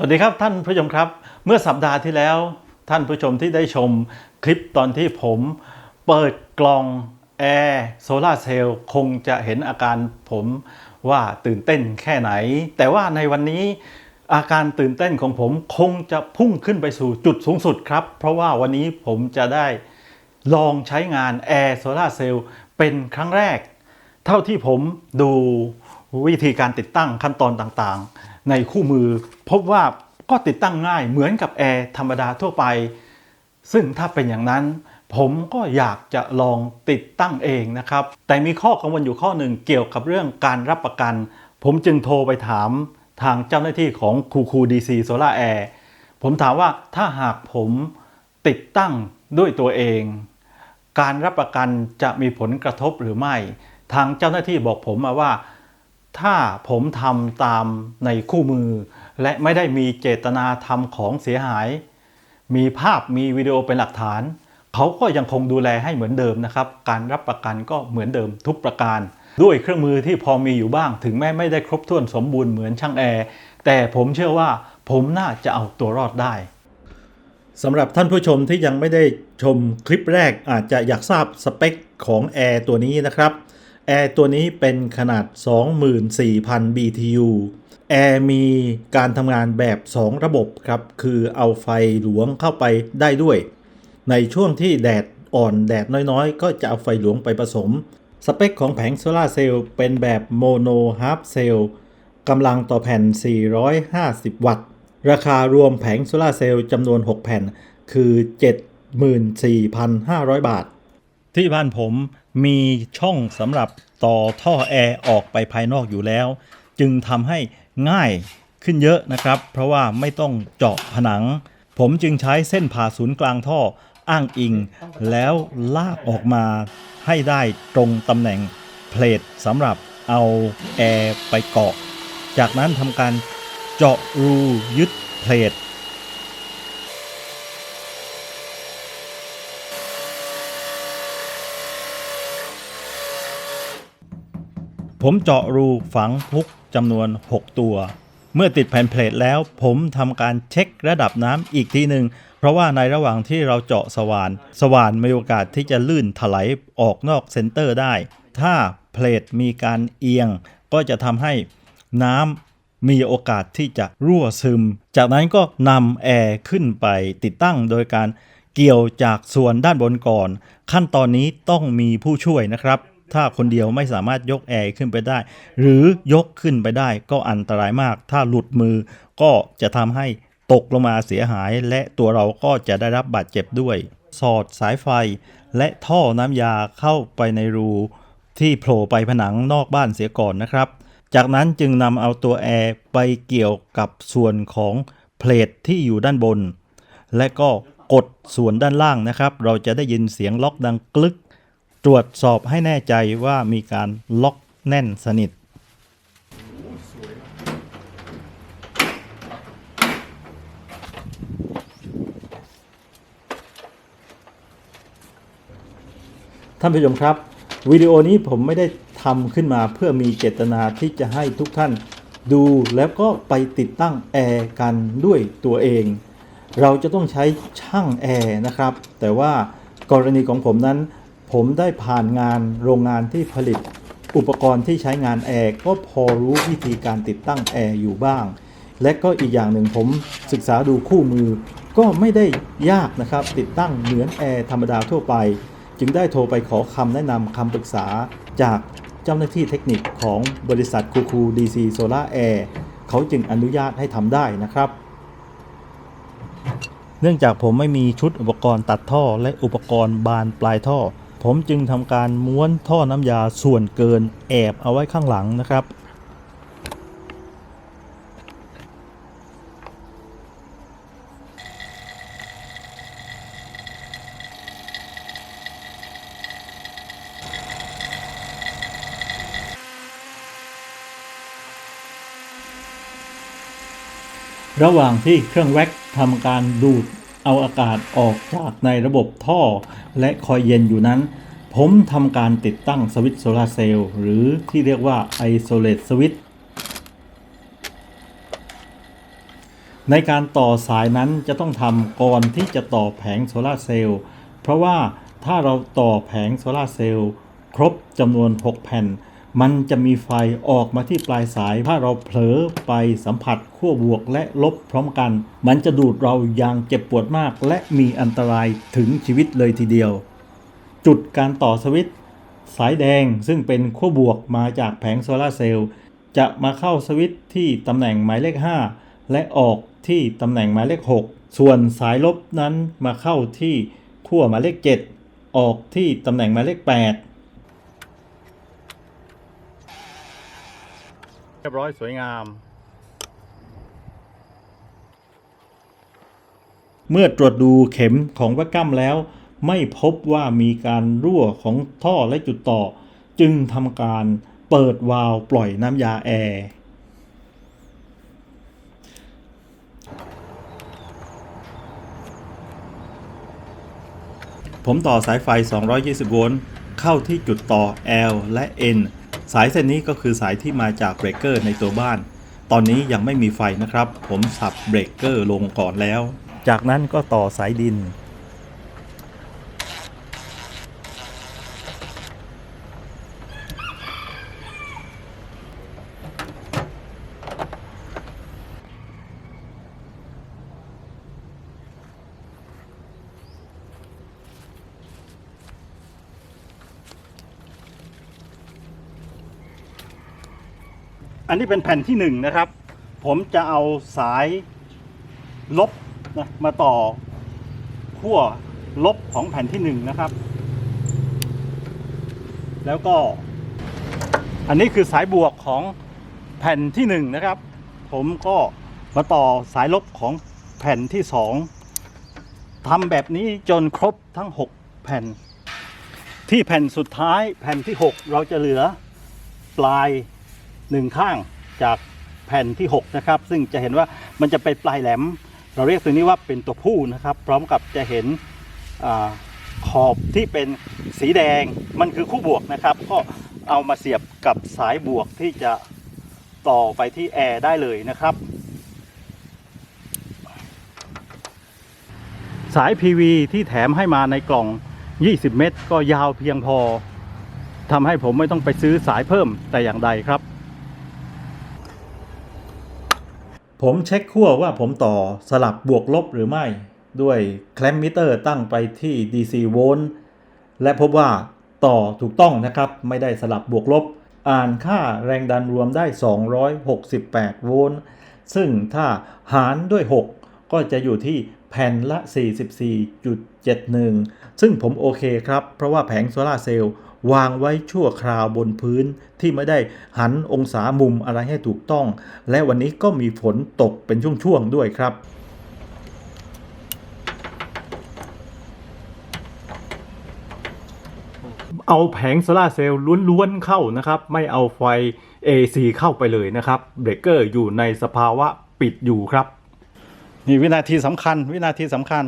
สวัสดีครับท่านผู้ชมครับ เมื่อสัปดาห์ที่แล้ว ท่านผู้ชมที่ได้ชมคลิปตอนที่ผมเปิดกล่องแอร์โซลาเซลล์คงจะเห็นอาการผมว่าตื่นเต้นแค่ไหน แต่ว่าในวันนี้อาการตื่นเต้นของผมคงจะพุ่งขึ้นไปสู่จุดสูงสุดครับ เพราะว่าวันนี้ผมจะได้ลองใช้งานแอร์โซลาเซลล์เป็นครั้งแรก เท่าที่ผมดูวิธีการติดตั้งขั้นตอนต่างในคู่มือ พบว่าก็ติดตั้งง่ายเหมือนกับแอร์ธรรมดาทั่วไป ซึ่งถ้าเป็นอย่างนั้น ผมก็อยากจะลองติดตั้งเองนะครับ แต่มีข้อกังวลอยู่ข้อหนึ่งเกี่ยวกับเรื่องการรับประกัน ผมจึงโทรไปถามทางเจ้าหน้าที่ของคูคูดีซีโซล่าแอร์ผมถามว่าถ้าหากผมติดตั้งด้วยตัวเอง การรับประกันจะมีผลกระทบหรือไม่ ทางเจ้าหน้าที่บอกผมมาว่า ถ้าผมทำตามในคู่มือ และไม่ได้มีเจตนาทำของเสียหาย มีภาพมีวิดีโอเป็นหลักฐาน เขาก็ยังคงดูแลให้เหมือนเดิมนะครับ การรับประกันก็เหมือนเดิมทุกประการ ด้วยเครื่องมือที่พอมีอยู่บ้าง ถึงแม้ไม่ได้ครบถ้วนสมบูรณ์เหมือนช่างแอร์แต่ผมเชื่อว่าผมน่าจะเอาตัวรอดได้สำหรับท่านผู้ชมที่ยังไม่ได้ชมคลิปแรกอาจจะอยากทราบสเปคของแอร์ตัวนี้นะครับ แอร์ตัวนี้เป็นขนาด 24,000 BTU แอร์มีการทำงานแบบ 2 ระบบครับ คือเอาไฟหลวงเข้าไปได้ด้วย ในช่วงที่แดดอ่อนแดดน้อยๆ ก็จะเอาไฟหลวงไปผสม สเปคของแผงโซลาเซลล์เป็นแบบโมโนฮาร์เซลล์กำลังต่อแผ่น 450 วัตต์ ราคารวมแผงโซลาเซลล์จำนวน 6 แผ่นคือ 74,500 บาท ที่บ้านผม มีช่องสำหรับต่อท่อแอร์ออกไปภายนอกอยู่แล้ว จึงทำให้ง่ายขึ้นเยอะนะครับ เพราะว่าไม่ต้องเจาะผนัง ผมจึงใช้เส้นผ่าศูนย์กลางท่ออ้างอิง แล้วลากออกมาให้ได้ตรงตำแหน่งเพลทสำหรับเอาแอร์ไปเกาะ จากนั้นทำการเจาะรูยึดเพลท ผมเจาะรูฝังพุกจำนวน 6 ตัว เมื่อติดแผ่นเพลทแล้ว ผมทำการเช็คระดับน้ำอีกทีหนึ่งเพราะว่าในระหว่างที่เราเจาะสว่าน สว่านมีโอกาสที่จะลื่นถลายออกนอกเซนเตอร์ได้ ถ้าเพลทมีการเอียง ก็จะทำให้น้ำมีโอกาสที่จะรั่วซึม จากนั้นก็นำแอร์ขึ้นไปติดตั้งโดยการเกี่ยวจากส่วนด้านบนก่อน ขั้นตอนนี้ต้องมีผู้ช่วยนะครับ ถ้าคนเดียวไม่สามารถยกแอร์ขึ้นไปได้ หรือยกขึ้นไปได้ก็อันตรายมาก ถ้าหลุดมือก็จะทำให้ตกลงมาเสียหาย และตัวเราก็จะได้รับบาดเจ็บด้วย สอดสายไฟ และท่อน้ำยาเข้าไปในรูที่โผล่ไปผนังนอกบ้านเสียก่อนนะครับ จากนั้นจึงนำเอาตัวแอร์ไปเกี่ยวกับส่วนของเพลทที่อยู่ด้านบน และก็กดส่วนด้านล่างนะครับ เราจะได้ยินเสียงล็อกดังกลึก รวจสอบให้แน่ใจว่ามีการล็อกแน่นสนิทท่านผู้ชมครับ วิดีโอนี้ผมไม่ได้ทำขึ้นมาเพื่อมีเจตนาที่จะให้ทุกท่านดูแล้วก็ไปติดตั้งแอร์กันด้วยตัวเอง เราจะต้องใช้ช่างแอร์นะครับ แต่ว่ากรณีของผมนั้น ผมได้ผ่านงานโรงงานที่ผลิต อุปกรณ์ที่ใช้งานแอร์ก็พอรู้วิธีการติดตั้งแอร์อยู่บ้าง และก็อีกอย่างหนึ่งผมศึกษาดูคู่มือ ก็ไม่ได้ยากนะครับ ติดตั้งเหมือนแอร์ธรรมดาทั่วไป จึงได้โทรไปขอคำแนะนำคำปรึกษาจากเจ้าหน้าที่เทคนิคของบริษัทคูคูดีซีโซล่าแอร์เขาจึงอนุญาตให้ทำได้นะครับเนื่องจากผมไม่มีชุดอุปกรณ์ตัดท่อและอุปกรณ์บานปลายท่อ ผมจึงทำการม้วนท่อน้ำยาส่วนเกินแอบเอาไว้ข้างหลังนะครับ ระหว่างที่เครื่องแว็กทำการดูด เอาอากาศออกจากในระบบท่อ และคอยเย็นอยู่นั้น ผมทำการติดตั้งสวิตช์โซลาร์เซลล์หรือที่เรียกว่า Isolate Switch ในการต่อสายนั้นจะต้องทำก่อนที่จะต่อแผงโซลาร์เซลล์เพราะว่าถ้าเราต่อแผงโซลาร์เซลล์ครบจำนวน 6 แผ่น มันจะมีไฟออกมาที่ปลายสาย ถ้าเราเผลอไปสัมผัสขั้วบวกและลบพร้อมกัน มันจะดูดเราอย่างเจ็บปวดมาก และมีอันตรายถึงชีวิตเลยทีเดียว จุดการต่อสวิตสายแดงซึ่งเป็นขั้วบวกมาจากแผงโซลาเซลล์จะมาเข้าสวิตที่ตำแหน่งหมายเลข 5 และออกที่ตำแหน่งหมายเลข 6 ส่วนสายลบนั้นมาเข้าที่ขั้วหมายเลข 7 ออกที่ตำแหน่งหมายเลข 8 เรียบร้อยสวยงาม เมื่อตรวจดูเข็มของวัดกัมแล้ว ไม่พบว่ามีการรั่วของท่อและจุดต่อ จึงทำการเปิดวาล์วปล่อยน้ำยาแอร์ผมต่อสายไฟ 220 โวลต์ เข้าที่จุดต่อ L และ N สายเส้นนี้ก็คือสายที่มาจากเบรกเกอร์ในตัวบ้าน ตอนนี้ยังไม่มีไฟนะครับ ผมสับเบรกเกอร์ลงก่อนแล้ว จากนั้นก็ต่อสายดิน อันนี้เป็นแผ่นที่หนึ่งนะครับ ผมจะเอาสายลบนะมาต่อขั้วลบของแผ่นที่หนึ่งนะครับ แล้วก็ อันนี้คือสายบวกของแผ่นที่หนึ่งนะครับ ผมก็มาต่อสายลบของแผ่นที่สองทำแบบนี้จนครบทั้ง 6 แผ่น ที่แผ่นสุดท้ายแผ่นที่ 6 เราจะเหลือปลาย หนึ่งข้างจากแผ่นที่ 6 นะครับ ซึ่งจะเห็นว่ามันจะเป็นปลายแหลม เราเรียกตัวนี้ว่าเป็นตัวผู้นะครับ พร้อมกับจะเห็นอขอบที่เป็นสีแดงมันคือคู่บวกนะครับ ก็เอามาเสียบกับสายบวกที่จะต่อไปที่แอร์ได้เลยนะครับ สาย PV ที่แถมให้มาในกล่อง 20 เมตร ก็ยาวเพียงพอทำให้ผมไม่ต้องไปซื้อสายเพิ่มแต่อย่างใดครับ ผมเช็คขั้วว่าผมต่อสลับบวกลบหรือไม่ ด้วยแคลมมิเตอร์ตั้งไปที่ DC โวลต์และพบว่าต่อถูกต้องนะครับ ไม่ได้สลับบวกลบ อ่านค่าแรงดันรวมได้ 268 โวลต์ซึ่งถ้าหารด้วย 6 ก็จะอยู่ที่แผ่นละ 44.71 ซึ่งผมโอเคครับ เพราะว่าแผงโซลาร์เซลล์ วางไว้ชั่วคราวบนพื้นที่ไม่ได้หันองศามุมอะไรให้ถูกต้อง และวันนี้ก็มีฝนตกเป็นช่วงๆด้วยครับเอาแผงโซลาร์เซลล์ล้วนๆเข้านะครับ ไม่เอาไฟ AC เข้าไปเลยนะครับเบรกเกอร์อยู่ในสภาวะปิดอยู่ครับ นี่วินาทีสำคัญ วินาทีสำคัญ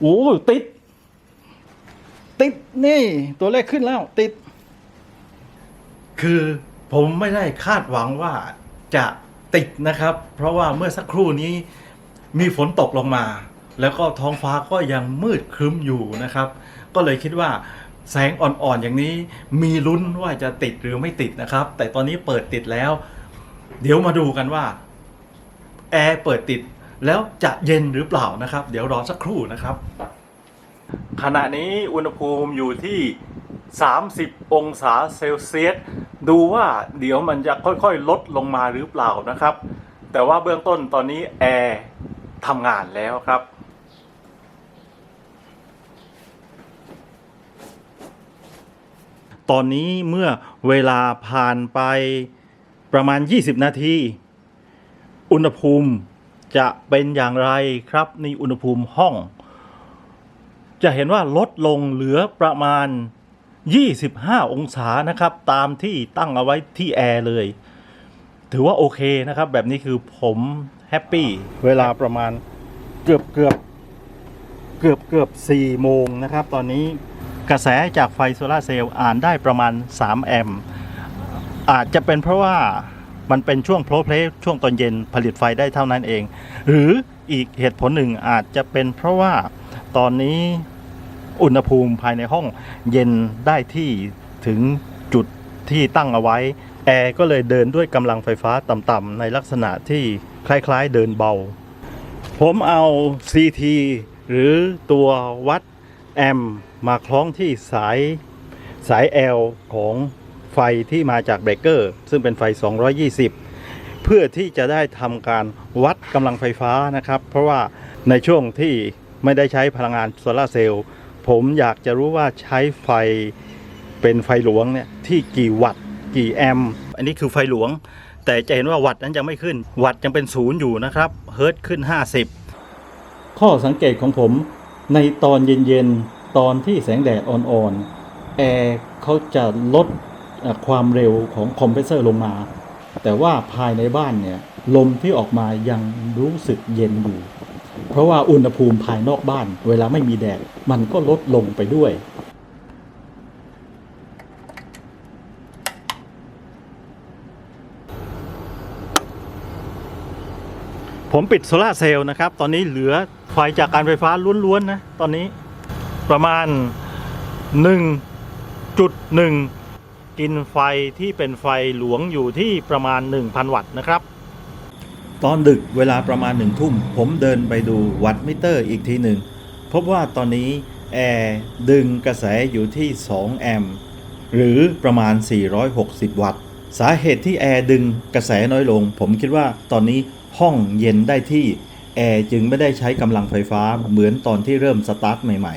โอ้ ติด ติดนี่ ตัวเลขขึ้นแล้ว ติด คือผมไม่ได้คาดหวังว่าจะติดนะครับ เพราะว่าเมื่อสักครู่นี้มีฝนตกลงมา แล้วก็ท้องฟ้าก็ยังมืดครึ้มอยู่นะครับ ก็เลยคิดว่าแสงอ่อนๆอย่างนี้มีลุ้นว่าจะติดหรือไม่ติดนะครับ แต่ตอนนี้เปิดติดแล้ว เดี๋ยวมาดูกันว่าแอร์เปิดติดแล้วจะเย็นหรือเปล่านะครับ เดี๋ยวรอสักครู่นะครับ ขณะนี้อุณหภูมิอยู่ที่ 30 องศาเซลเซียส ดูว่าเดี๋ยวมันจะค่อยๆ ลดลงมาหรือเปล่านะครับ แต่ว่าเบื้องต้นตอนนี้แอร์ทำงานแล้วครับ ตอนนี้เมื่อเวลาผ่านไปประมาณ 20 นาที อุณหภูมิจะเป็นอย่างไรครับ นี่อุณหภูมิห้อง จะเห็นว่าลดลงเหลือประมาณ 25 องศานะครับ ตามที่ตั้งเอาไว้ที่แอร์เลย ถือว่าโอเคนะครับ แบบนี้คือผมแฮปปี้ เวลาประมาณเกือบเกือบเกือบเกือบ4โมงนะครับ ตอนนี้กระแสจากไฟโซลาเซลล์อ่านได้ประมาณ 3 แอมป์อาจจะเป็นเพราะว่ามันเป็นช่วงโพลเพลช่วงตอนเย็นผลิตไฟได้เท่านั้นเอง หรืออีกเหตุผลหนึ่งอาจจะเป็นเพราะว่าตอนนี้ อุณหภูมิภายในห้องเย็นได้ที่ถึงจุดที่ตั้งเอาไว้ แอร์ก็เลยเดินด้วยกำลังไฟฟ้าต่ำๆในลักษณะที่คล้ายๆเดินเบา ผมเอา CT หรือตัววัดแอมมาคล้องที่สายสาย L ของไฟที่มาจากเบรกเกอร์ ซึ่งเป็นไฟ 220 เพื่อที่จะได้ทำการวัดกำลังไฟฟ้านะครับ เพราะว่าในช่วงที่ไม่ได้ใช้พลังงานโซลาเซลล์ ผมอยากจะรู้ว่าใช้ไฟเป็นไฟหลวงเนี่ยที่กี่วัตต์กี่แอมป์อันนี้คือไฟหลวง แต่จะเห็นว่าวัตต์นั้นยังไม่ขึ้น วัตต์ยังเป็นศูนย์อยู่นะครับ เฮิร์ตขึ้น 50 ข้อสังเกตของผมในตอนเย็นๆ ตอนที่แสงแดดอ่อนๆ แอร์เขาจะลดความเร็วของคอมเพรสเซอร์ลงมา แต่ว่าภายในบ้านเนี่ย ลมที่ออกมายังรู้สึกเย็นอยู่ เพราะว่าอุณหภูมิภายนอกบ้าน เวลาไม่มีแดดมันก็ลดลงไปด้วย ผมปิดโซลาเซลล์นะครับ ตอนนี้เหลือไฟจากการไฟฟ้าล้วนๆนะ ตอนนี้ประมาณ 1.1 กินไฟที่เป็นไฟหลวงอยู่ที่ประมาณ 1,000 วัตต์นะครับ ตอนดึกเวลาประมาณหนึ่งทุ่ม ผมเดินไปดูวัตต์มิเตอร์อีกทีหนึ่ง พบว่าตอนนี้แอร์ดึงกระแสอยู่ที่ 2 แอมป์หรือประมาณ 460 วัตต์ สาเหตุที่แอร์ดึงกระแสน้อยลง ผมคิดว่าตอนนี้ห้องเย็นได้ที่ แอร์จึงไม่ได้ใช้กำลังไฟฟ้าเหมือนตอนที่เริ่มสตาร์ทใหม่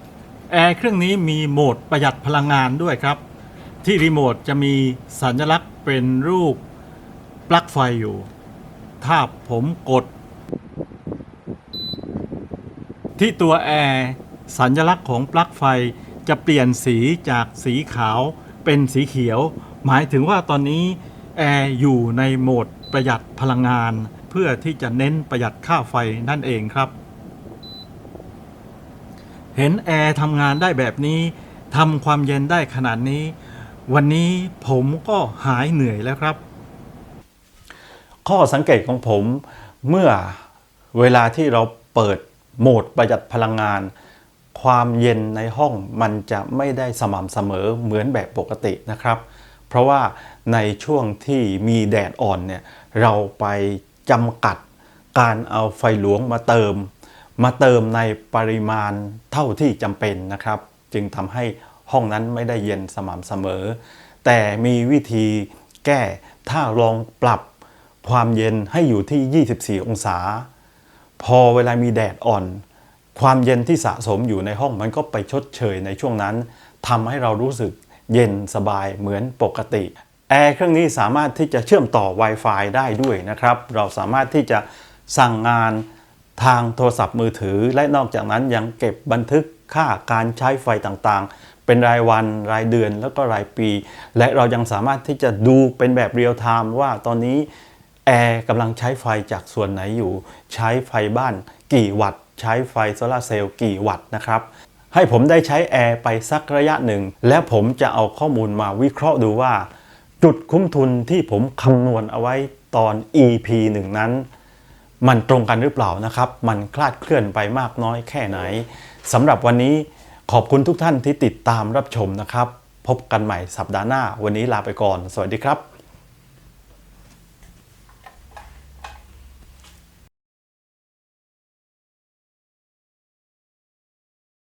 ๆ แอร์เครื่องนี้มีโหมดประหยัดพลังงานด้วยครับ ที่รีโมทจะมีสัญลักษณ์เป็นรูปปลั๊กไฟอยู่ ถ้าผมกด ที่ตัวแอร์สัญลักษณ์ของปลั๊กไฟจะเปลี่ยนสีจากสีขาวเป็นสีเขียว หมายถึงว่าตอนนี้แอร์อยู่ในโหมดประหยัดพลังงาน เพื่อที่จะเน้นประหยัดค่าไฟนั่นเองครับ เห็นแอร์ทำงานได้แบบนี้ทำความเย็นได้ขนาดนี้ วันนี้ผมก็หายเหนื่อยแล้วครับ ข้อสังเกตของผมเมื่อเวลาที่เราเปิดโหมดประหยัดพลังงาน ความเย็นในห้องมันจะไม่ได้สม่ำเสมอเหมือนแบบปกตินะครับ เพราะว่าในช่วงที่มีแดดอ่อนเนี่ยเราไปจำกัดการเอาไฟหลวงมาเติม มาเติมในปริมาณเท่าที่จำเป็นนะครับ จึงทำให้ห้องนั้นไม่ได้เย็นสม่ำเสมอ แต่มีวิธีแก้ถ้าลองปรับ ความเย็นให้อยู่ที่ 24 องศา พอเวลามีแดดอ่อน ความเย็นที่สะสมอยู่ในห้องมันก็ไปชดเชยในช่วงนั้นทำให้เรารู้สึกเย็นสบายเหมือนปกติแอร์เครื่องนี้สามารถที่จะเชื่อมต่อ Wi-Fi ได้ด้วยนะครับ เราสามารถที่จะสั่งงานทางโทรศัพท์มือถือ และนอกจากนั้นยังเก็บบันทึกค่าการใช้ไฟต่างๆ เป็นรายวันรายเดือนแล้วก็รายปี และเรายังสามารถที่จะดูเป็นแบบเรียลไทม์ว่าตอนนี้ แอร์กำลังใช้ไฟจากส่วนไหนอยู่ ใช้ไฟบ้านกี่วัตต์ ใช้ไฟโซลาเซลล์กี่วัตต์นะครับ ให้ผมได้ใช้แอร์ไปสักระยะหนึ่ง และผมจะเอาข้อมูลมาวิเคราะห์ดูว่า จุดคุ้มทุนที่ผมคำนวณเอาไว้ตอน EP หนึ่งนั้น มันตรงกันหรือเปล่านะครับ มันคลาดเคลื่อนไปมากน้อยแค่ไหนสำหรับวันนี้ขอบคุณทุกท่านที่ติดตามรับชมนะครับ พบกันใหม่สัปดาห์หน้า วันนี้ลาไปก่อน สวัสดีครับ